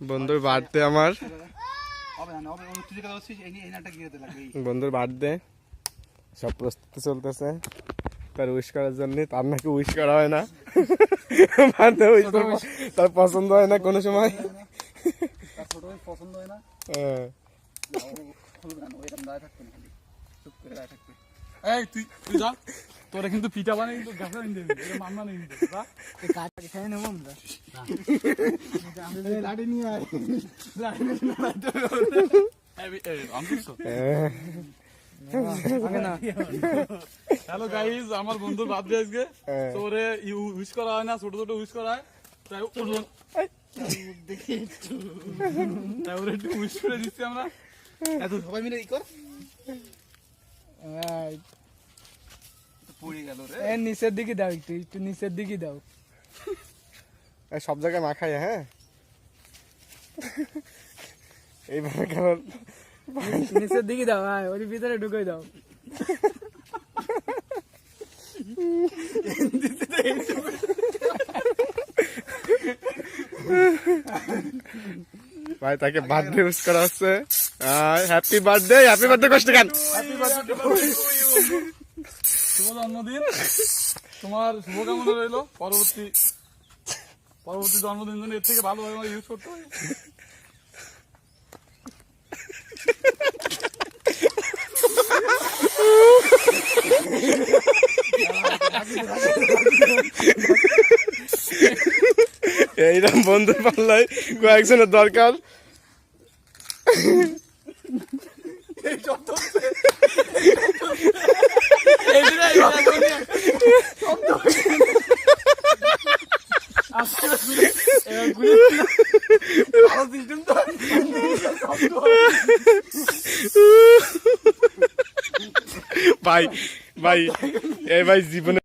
বন্ধুর বার্থডে আমার। বন্ধুর বার্থডে। সব প্রস্তুতি চলতেছে। তার উইশ করার জন্য তার নাকি উইশ করা হয় না। বার্থডে উইশ তার পছন্দ হয় না কোনো সময়। পছন্দ হয় না। এই তুই তুই যা। তোরা কিন্তু পিঠা বানাই কিন্তু গাছা নিয়ে দিবি এটা মান্না নিয়ে দিবি যা। লাঠি নিয়ে আয়। হ্যালো গাইস আমার বন্ধুর বার্থডে আজকে। হ্যাঁ। তো উইশ করা হয় না ছোট ছোট উইশ করা হয়। তাই ওর- তাই ওরে একটু উইশ করে দিচ্ছি আমরা। এত সবাই মিলে ই কর। পড়ে গেল রে। এ নিচের দিকে দাও একটু একটু নিচের দিকে দাও। সব জায়গায় মাখাই হ্যাঁ? এইভাবে কেমন নিচের দিকে দাও হ্যাঁ ওর ভিতরে ঢুকে দাও। ভাই তাকে বাদ উইশ করা হচ্ছে। হ্যাপি বার্থডে হ্যাপি বার্থডে কষ্ট কেন শুভ জন্মদিন। তোমার শুভকামনা রইল। পরবর্তী পরবর্তী জন্মদিন জন্য এর থেকে ভালোভাবে ইউজ করতে হবে এইরকম বন্ধু পাল্লাই কয়েকজনের দরকার। ভাই ভাই এই ভাই জীবনে